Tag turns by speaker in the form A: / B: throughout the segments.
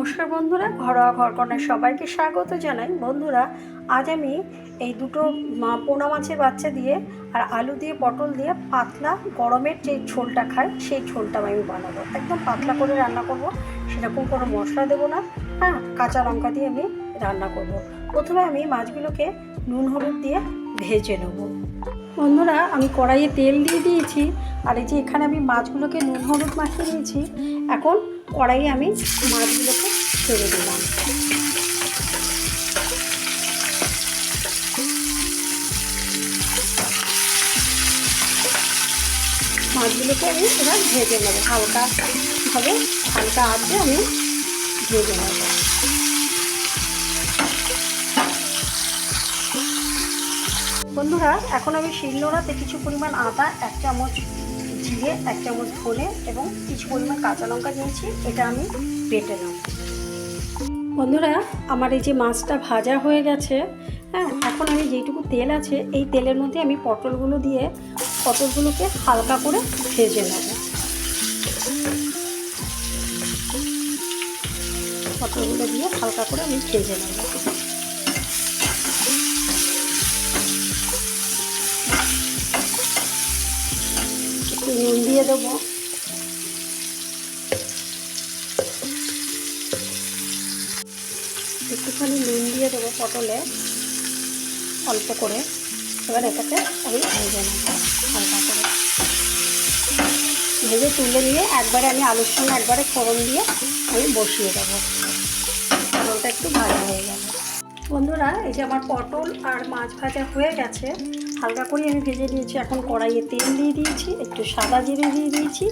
A: নমস্কার বন্ধুরা, ঘরোয়া ঘর ঘরকন্যার সবাইকে স্বাগত জানাই। বন্ধুরা, আজ আমি এই দুটো পোনা মাছের বাচ্চা দিয়ে আর আলু দিয়ে পটল দিয়ে পাতলা গরমের যে ঝোলটা খায় সেই ঝোলটা আমি বানাবো। একদম পাতলা করে রান্না করব, সেরকম কোনো মশলা দেবো না। হ্যাঁ কাঁচা লঙ্কা দিয়ে আমি রান্না করব। প্রথমে আমি মাছগুলোকে নুন হলুদ দিয়ে ভেজে নেব। বন্ধুরা, আমি কড়াইয়ে তেল দিয়ে দিয়েছি, আর এই যে এখানে আমি মাছগুলোকে নুন হলুদ মাখিয়ে দিয়েছি এখন কড়াইয়ে আমি মাছগুলোকে ছেড়ে দিলাম। মাছগুলোকে আমি এবার ভেজে নেব। হালকা ভাবে হালকা আঁচে আমি ভেজে নেব। বন্ধুরা, এখন আমি শিলনোড়াতে কিছু পরিমাণ আদা, এক চামচ জিরে, এক চামচ ধনে এবং কিছু পরিমাণ কাঁচা লঙ্কা নিয়েছি। এটা আমি বেটে নেব। বন্ধুরা, আমার এই যে মাছটা ভাজা হয়ে গেছে হ্যাঁ এখন আমি যেইটুকু তেল আছে, এই তেলের মধ্যে আমি পটলগুলো দিয়ে পটলগুলোকে হালকা করে ভেজে নেব। পটলগুলো দিয়ে হালকা করে আমি ভেজে নেব। নুন দিয়ে দেবো। একটুখানি নুন দিয়ে দেবো পটলে, অল্প করে। এবার এটাকে আমি ভেজে নেব, হালকা করে। ভেজে তুলে নিয়ে একবারে আমি আলুর সঙ্গে একবারে ফোড়ন দিয়ে আমি বসিয়ে দেবো। পটলটা একটু ভাজা হয়ে গেল। বন্ধুরা, এই যে আমার পটল আর মাছ ভাজা হয়ে গেছে। হালকা করে আমি ভেজে নিয়েছি। এখন কড়াইয়ে তেল দিয়ে দিয়েছি, একটু সাদা জিরে দিয়ে দিয়েছি।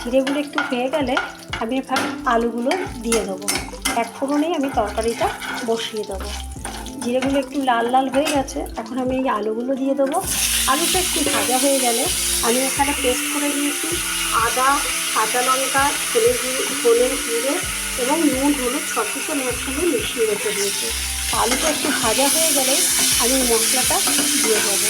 A: জিরেগুলো একটু হয়ে গেলে আমি এবার আলুগুলো দিয়ে দেবো। এক ফোড়নেই আমি তরকারিটা বসিয়ে দেবো। জিরেগুলো একটু লাল লাল হয়ে গেছে, এখন আমি এই আলুগুলো দিয়ে দেবো। আলুটা একটু ভাজা হয়ে গেলে আমি এখানে পেস্ট করে দিয়েছি আদা, কাঁচা লঙ্কা ছেলে ধনে জিরে এবং নুন, হলুদ সব কিছু মেয়ের সঙ্গে মিশিয়ে রেখে দিয়েছি। আলুটা একটু ভাজা হয়ে গেলে আমি মশলাটা দিয়ে দেবো।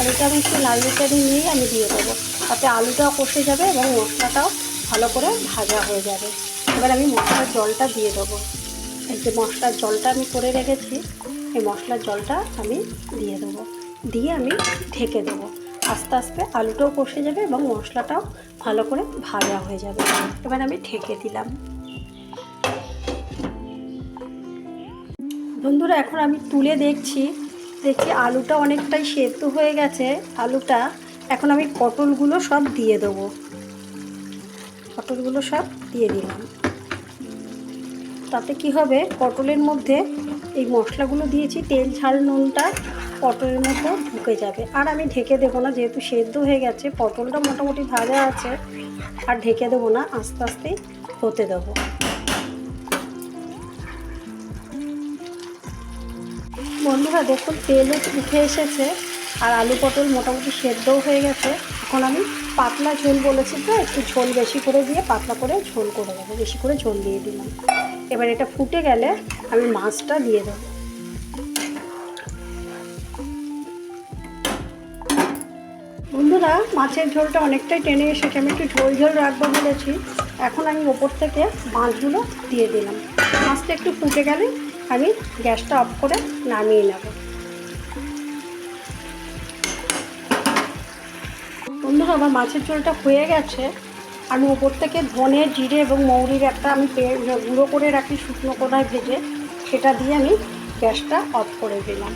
A: আলুটা আমি একটু লাল করে নিয়েই আমি দিয়ে দেবো। তাতে আলুটাও কষে যাবে এবং মশলাটাও ভালো করে ভাজা হয়ে যাবে। এবার আমি মশলার জলটা দিয়ে দেবো। এই যে মশলার জলটা আমি করে রেখেছি, এই মশলার জলটা আমি দিয়ে দেবো। দিয়ে আমি ঢেকে দেবো। আস্তে আস্তে আলুটাও কষে যাবে এবং মশলাটাও ভালো করে ভাজা হয়ে যাবে। এবার আমি ঢেকে দিলাম। বন্ধুরা, এখন আমি তুলে দেখছি। দেখছি আলুটা অনেকটাই সেদ্ধ হয়ে গেছে। আলুটা এখন আমি পটলগুলো সব দিয়ে দেবো। পটলগুলো সব দিয়ে দিলাম। তাতে কি হবে? পটলের মধ্যে এই মশলাগুলো দিয়েছি, তেল, ঝাল, নুনটা পটলের মধ্যে ঢুকে যাবে। আর আমি ঢেকে দেবো না, যেহেতু সেদ্ধ হয়ে গেছে, পটলটা মোটামুটি ভাজা আছে, আর ঢেকে দেবো না, আস্তে আস্তেই হতে দেবো। বন্ধুরা, দেখুন তেলও উঠে এসেছে, আর আলু পটল মোটামুটি সেদ্ধও হয়ে গেছে। এখন আমি পাতলা ঝোল বলেছি তো, একটু ঝোল বেশি করে দিয়ে পাতলা করে ঝোল করে দেবো বেশি করে ঝোল দিয়ে দিলাম। এবার এটা ফুটে গেলে আমি মাছটা দিয়ে দেবো। বন্ধুরা, মাছের ঝোলটা অনেকটাই টেনে এসেছে, আমি একটু ঝোল ঝোল রাখব বলেছি। এখন আমি ওপর থেকে মাছগুলো দিয়ে দিলাম। মাছটা একটু ফুটে গেলে আমি গ্যাসটা অফ করে নামিয়ে নেব। বন্ধুরা আমার মাছের ঝোলটা হয়ে গেছে। আমি ওপর থেকে ধনে, জিরে এবং মৌরির একটা আমি গুঁড়ো করে রাখি শুকনো কোদায় ভেজে। সেটা দিয়ে আমি গ্যাসটা অফ করে দিলাম।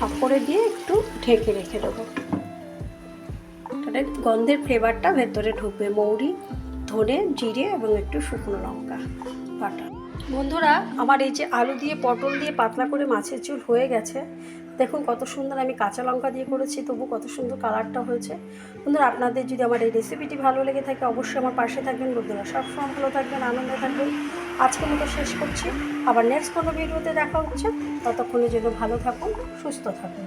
A: অফ করে দিয়ে একটু ঢেকে রেখে দেবো। তাহলে গন্ধের ফ্লেভারটা ভেতরে ঢুকবে। মৌরি, ধনে, জিরে এবং একটু শুকনো লঙ্কা বাটা। বন্ধুরা, আমার এই যে আলু দিয়ে পটল দিয়ে পাতলা করে মাছের ঝোল হয়ে গেছে। দেখুন কত সুন্দর আমি কাঁচা লঙ্কা দিয়ে করেছি, তবু কত সুন্দর কালারটা হয়েছে। বন্ধুরা, আপনাদের যদি আমার এই রেসিপিটি ভালো লেগে থাকে, অবশ্যই আমার পাশে থাকবেন। বন্ধুরা সবসময় ভালো থাকবেন, আনন্দে থাকবেন। আজকের মতো শেষ করছি। আবার নেক্সট কোনো ভিডিওতে দেখা হচ্ছে। ততক্ষণের জন্য ভালো থাকুন, সুস্থ থাকুন।